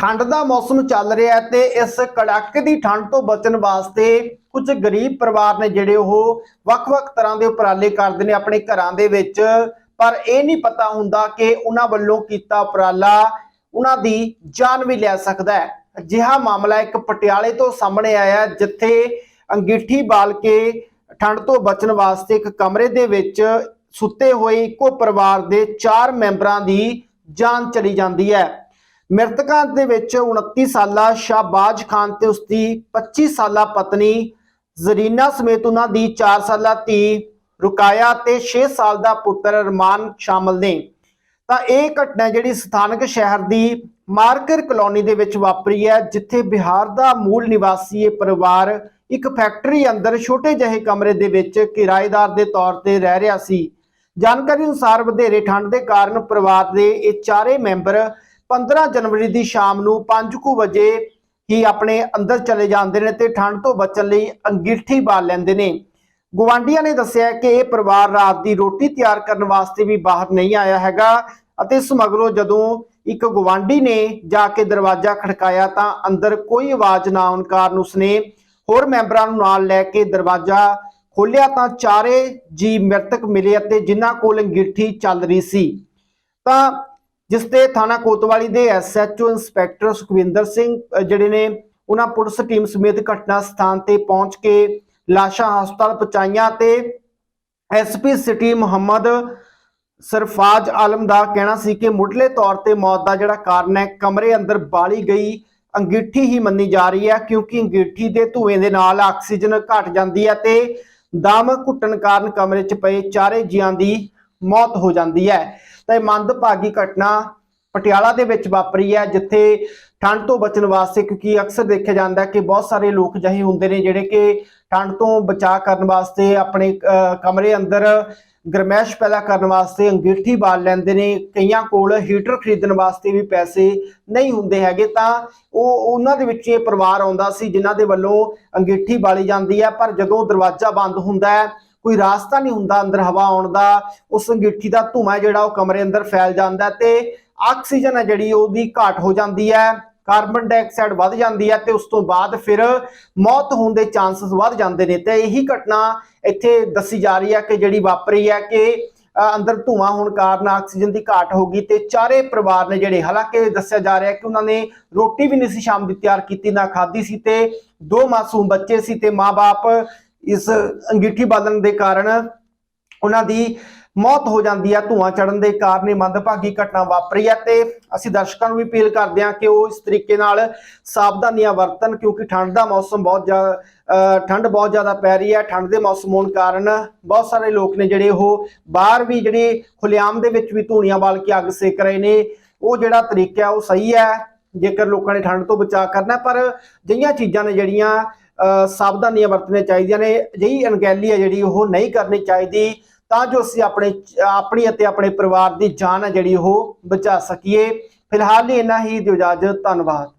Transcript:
ਠੰਡ ਦਾ ਮੌਸਮ ਚੱਲ ਰਿਹਾ ਹੈ ਤੇ ਇਸ ਕੜਾਕੇ ਦੀ ਠੰਡ ਤੋਂ ਬਚਣ ਵਾਸਤੇ ਕੁਝ ਗਰੀਬ ਪਰਿਵਾਰ ਨੇ ਜਿਹੜੇ ਉਹ ਵੱਖ-ਵੱਖ ਤਰ੍ਹਾਂ ਦੇ ਉਪਰਾਲੇ ਕਰਦੇ ਨੇ ਆਪਣੇ ਘਰਾਂ ਦੇ ਵਿੱਚ। ਪਰ ਇਹ ਨਹੀਂ ਪਤਾ ਹੁੰਦਾ ਕਿ ਉਹਨਾਂ ਵੱਲੋਂ ਕੀਤਾ ਉਪਰਾਲਾ ਉਹਨਾਂ ਦੀ ਜਾਨ ਵੀ ਲੈ ਸਕਦਾ ਹੈ। ਅਜਿਹਾ ਮਾਮਲਾ ਇੱਕ ਪਟਿਆਲੇ ਤੋਂ ਸਾਹਮਣੇ ਆਇਆ ਜਿੱਥੇ ਅੰਗੀਠੀ ਬਾਲ ਕੇ ਠੰਡ ਤੋਂ ਬਚਣ ਵਾਸਤੇ ਇੱਕ ਕਮਰੇ ਦੇ ਵਿੱਚ ਸੁੱਤੇ ਹੋਏ ਇੱਕੋ ਪਰਿਵਾਰ ਦੇ 4 ਮੈਂਬਰਾਂ ਦੀ ਜਾਨ ਚਲੀ ਜਾਂਦੀ ਹੈ। ਮ੍ਰਿਤਕਾਂ ਦੇ ਵਿੱਚ 29 ਸਾਲਾ ਸ਼ਾਹਬਾਜ ਖਾਨ ਤੇ ਉਸਦੀ 25 ਸਾਲਾ ਪਤਨੀ ਜ਼ਰੀਨਾ ਸਮੇਤ ਉਹਨਾਂ ਦੀ 4 ਸਾਲਾ ਧੀ ਰੁਕਾਇਆ ਤੇ 6 ਸਾਲ ਦਾ ਪੁੱਤਰ ਅਰਮਾਨ ਸ਼ਾਮਲ ਨੇ। ਤਾਂ ਇਹ ਘਟਨਾ ਜਿਹੜੀ ਸਥਾਨਕ ਸ਼ਹਿਰ ਦੀ ਮਾਰਕਰ ਕਲੋਨੀ ਦੇ ਵਿੱਚ ਵਾਪਰੀ ਹੈ, ਜਿੱਥੇ ਬਿਹਾਰ ਦਾ ਮੂਲ ਨਿਵਾਸੀ ਇਹ ਪਰਿਵਾਰ ਇੱਕ ਫੈਕਟਰੀ ਅੰਦਰ ਛੋਟੇ ਜਿਹੇ ਕਮਰੇ ਦੇ ਵਿੱਚ ਕਿਰਾਏਦਾਰ ਦੇ ਤੌਰ ਤੇ ਰਹਿ ਰਿਹਾ ਸੀ। ਜਾਣਕਾਰੀ ਅਨੁਸਾਰ ਵਧੇਰੇ ਠੰਡ ਦੇ ਕਾਰਨ ਪਰਿਵਾਰ ਦੇ ਇਹ ਚਾਰੇ ਮੈਂਬਰ 15 ਜਨਵਰੀ ਦੀ ਸ਼ਾਮ ਨੂੰ 5:00 ਵਜੇ ਹੀ ਆਪਣੇ ਅੰਦਰ ਚਲੇ ਜਾਂਦੇ ਨੇ ਤੇ ਠੰਡ ਤੋਂ ਬਚਣ ਲਈ ਅੰਗੀਠੀ ਬਾਲ ਲੈਂਦੇ ਨੇ। ਗਵਾਂਡੀਆਂ ਨੇ ਦੱਸਿਆ ਕਿ ਇਹ ਪਰਿਵਾਰ ਰਾਤ ਦੀ ਰੋਟੀ ਤਿਆਰ ਕਰਨ ਵਾਸਤੇ ਵੀ ਬਾਹਰ ਨਹੀਂ ਆਇਆ ਹੈਗਾ ਅਤੇ ਇਸ ਜਦੋਂ ਇੱਕ ਗਵਾਂਡੀ ਨੇ ਜਾ ਕੇ ਦਰਵਾਜ਼ਾ ਖੜਕਾਇਆ ਤਾਂ ਅੰਦਰ ਕੋਈ ਆਵਾਜ਼ ਨਾ ਆਉਣ ਕਾਰਨ ਉਸਨੇ ਹੋਰ ਮੈਂਬਰਾਂ ਨੂੰ ਨਾਲ ਲੈ ਕੇ ਦਰਵਾਜ਼ਾ ਖੋਲਿਆ ਤਾਂ ਚਾਰੇ ਜੀ ਮ੍ਰਿਤਕ ਮਿਲੇ ਅਤੇ ਜਿਨ੍ਹਾਂ ਕੋਲ ਅੰਗੀਠੀ ਚੱਲ ਰਹੀ ਸੀ। ਤਾਂ ਜਿਸ ਤੇ ਥਾਣਾ ਕੋਤਵਾਲੀ ਦੇ ਐਸਐਚਓ ਇੰਸਪੈਕਟਰ ਸੁਖਵਿੰਦਰ ਸਿੰਘ ਜਿਹੜੇ ਨੇ ਉਹਨਾਂ ਪੁਲਿਸ ਟੀਮ ਸਮੇਤ ਘਟਨਾ ਸਥਾਨ ਤੇ ਪਹੁੰਚ ਕੇ ਲਾਸ਼ਾਂ ਹਸਪਤਾਲ ਪਹੁੰਚਾਈਆਂ ਤੇ ਐਸਪੀ ਸਿਟੀ ਮੁਹੰਮਦ ਸਰਫਾਜ ਆਲਮ ਦਾ ਕਹਿਣਾ ਸੀ ਕਿ ਮੁੱਢਲੇ ਤੌਰ ਤੇ ਮੌਤ ਦਾ ਜਿਹੜਾ ਕਾਰਨ ਹੈ, ਕਮਰੇ ਅੰਦਰ ਬਾਲੀ ਗਈ ਅੰਗੀਠੀ ਹੀ ਮੰਨੀ ਜਾ ਰਹੀ ਹੈ ਕਿਉਂਕਿ ਅੰਗੀਠੀ ਦੇ ਧੂਏ ਦੇ ਨਾਲ ਆਕਸੀਜਨ ਘਟ ਜਾਂਦੀ ਹੈ ਤੇ ਦਮ ਘੁੱਟਣ ਕਾਰਨ ਕਮਰੇ 'ਚ ਪਏ ਚਾਰੇ ਜੀਆਂ ਦੀ ਮੌਤ ਹੋ ਜਾਂਦੀ ਹੈ। ਤਾਂ ਇਹ ਮੰਦਭਾਗੀ ਘਟਨਾ ਪਟਿਆਲਾ ਦੇ ਵਿੱਚ ਵਾਪਰੀ ਹੈ ਜਿੱਥੇ ਠੰਡ ਤੋਂ ਬਚਣ ਵਾਸਤੇ ਕਿਉਂਕਿ ਅਕਸਰ ਦੇਖਿਆ ਜਾਂਦਾ ਕਿ ਬਹੁਤ ਸਾਰੇ ਲੋਕ ਜਿਹੇ ਹੁੰਦੇ ਨੇ ਜਿਹੜੇ ਕਿ ਠੰਡ ਤੋਂ ਬਚਾਅ ਕਰਨ ਵਾਸਤੇ ਆਪਣੇ ਅਹ, ਕਮਰੇ ਅੰਦਰ ਗਰਮੈਸ਼ ਪੈਦਾ ਕਰਨ ਵਾਸਤੇ ਅੰਗੀਠੀ ਬਾਲ ਲੈਂਦੇ ਨੇ। ਕਈਆਂ ਕੋਲ ਹੀਟਰ ਖਰੀਦਣ ਵਾਸਤੇ ਵੀ ਪੈਸੇ ਨਹੀਂ ਹੁੰਦੇ ਹੈਗੇ। ਤਾਂ ਉਹ ਉਹਨਾਂ ਦੇ ਵਿੱਚ ਇਹ ਪਰਿਵਾਰ ਆਉਂਦਾ ਸੀ ਜਿਨ੍ਹਾਂ ਦੇ ਵੱਲੋਂ ਅੰਗੀਠੀ ਬਾਲੀ ਜਾਂਦੀ ਹੈ। ਪਰ ਜਦੋਂ ਦਰਵਾਜ਼ਾ ਬੰਦ ਹੁੰਦਾ ਹੈ ਕੋਈ ਰਾਸਤਾ ਨਹੀਂ ਹੁੰਦਾ ਅੰਦਰ ਹਵਾ ਆਉਣ ਦਾ, ਉਸ ਅੰਗੀਠੀ ਦਾ ਧੂੰਆਂ ਜਿਹੜਾ ਉਹ ਕਮਰੇ ਅੰਦਰ ਫੈਲ ਜਾਂਦਾ ਤੇ ਆਕਸੀਜਨ ਹੈ ਜਿਹੜੀ ਉਹਦੀ ਘਾਟ ਹੋ ਜਾਂਦੀ ਹੈ, ਕਾਰਬਨ ਡਾਈਆਕਸਾਈਡ ਵੱਧ ਜਾਂਦੀ ਹੈ ਤੇ ਉਸ ਤੋਂ ਬਾਅਦ ਫਿਰ ਮੌਤ ਹੋਣ ਦੇ ਚਾਂਸਸ ਵੱਧ ਜਾਂਦੇ ਨੇ ਤੇ ਇਹੀ ਘਟਨਾ ਇੱਥੇ ਦੱਸੀ ਜਾ ਰਹੀ ਹੈ ਕਿ ਜਿਹੜੀ ਵਾਪਰੀ ਹੈ ਕਿ ਅੰਦਰ ਧੂਆਂ ਹੋਣ ਕਾਰਨ ਆਕਸੀਜਨ ਦੀ ਘਾਟ ਹੋ ਗਈ ਤੇ ਚਾਰੇ ਪਰਿਵਾਰ ਨੇ ਜਿਹੜੇ, ਹਾਲਾਂਕਿ ਦੱਸਿਆ ਜਾ ਰਿਹਾ ਕਿ ਉਹਨਾਂ ਨੇ ਰੋਟੀ ਵੀ ਨਹੀਂ ਸੀ ਸ਼ਾਮ ਦੀ ਤਿਆਰ ਕੀਤੀ, ਨਾ ਖਾਧੀ ਸੀ ਤੇ ਦੋ ਮਾਸੂਮ ਬੱਚੇ ਸੀ ਤੇ ਮਾਪੇ ਇਸ ਅੰਗੀਠੀ ਬਾਲਣ ਦੇ ਕਾਰਨ ਉਹਨਾਂ ਦੀ ਮੌਤ ਹੋ ਜਾਂਦੀ ਹੈ ਧੂਆਂ ਚੜਨ ਦੇ ਕਾਰਨ ਇਹ ਮੰਦਭਾਗੀ ਘਟਨਾ ਵਾਪਰੀ ਹੈ ਤੇ ਅਸੀਂ ਦਰਸ਼ਕਾਂ ਨੂੰ ਵੀ ਅਪੀਲ ਕਰਦੇ ਹਾਂ ਕਿ ਉਹ ਇਸ ਤਰੀਕੇ ਨਾਲ ਸਾਵਧਾਨੀਆਂ ਵਰਤਣ ਕਿਉਂਕਿ ਠੰਡ ਦਾ ਮੌਸਮ ਬਹੁਤ ਜ਼ਿਆਦਾ ਠੰਡ ਬਹੁਤ ਜ਼ਿਆਦਾ ਪੈ ਰਹੀ ਹੈ, ਠੰਡ ਦੇ ਮੌਸਮ ਹੋਣ ਕਾਰਨ ਬਹੁਤ ਸਾਰੇ ਲੋਕ ਨੇ ਜਿਹੜੇ ਉਹ ਬਾਹਰ ਵੀ ਜਿਹੜੇ ਖੁੱਲ੍ਹੇਆਮ ਦੇ ਵਿੱਚ ਵੀ ਧੂਣੀਆਂ ਬਾਲ ਕੇ ਅੱਗ ਸੇਕ ਰਹੇ ਨੇ, ਉਹ ਜਿਹੜਾ ਤਰੀਕਾ ਉਹ ਸਹੀ ਹੈ, ਜੇਕਰ ਲੋਕਾਂ ਨੇ ਠੰਡ ਤੋਂ ਬਚਾਅ ਕਰਨਾ ਪਰ ਜਿਹੀਆਂ ਚੀਜ਼ਾਂ ਨੇ ਜਿਹੜੀਆਂ ਸਾਵਧਾਨੀਆਂ ਵਰਤਣੀਆਂ ਚਾਹੀਦੀਆਂ ਨੇ। ਅਜਿਹੀ ਅਣਗਹਿਲੀ ਹੈ ਜਿਹੜੀ ਉਹ ਨਹੀਂ ਕਰਨੀ ਚਾਹੀਦੀ। ਤਾਂ ਜੋ ਅਸੀਂ ਆਪਣੇ, ਆਪਣੀ ਅਤੇ ਆਪਣੇ ਪਰਿਵਾਰ ਦੀ ਜਾਨ ਹੈ ਜਿਹੜੀ ਉਹ ਬਚਾ ਸਕੀਏ। ਫਿਲਹਾਲ ਲਈ ਇੰਨਾ ਹੀ। ਦਿਓ ਇਜਾਜ਼ਤ। ਧੰਨਵਾਦ।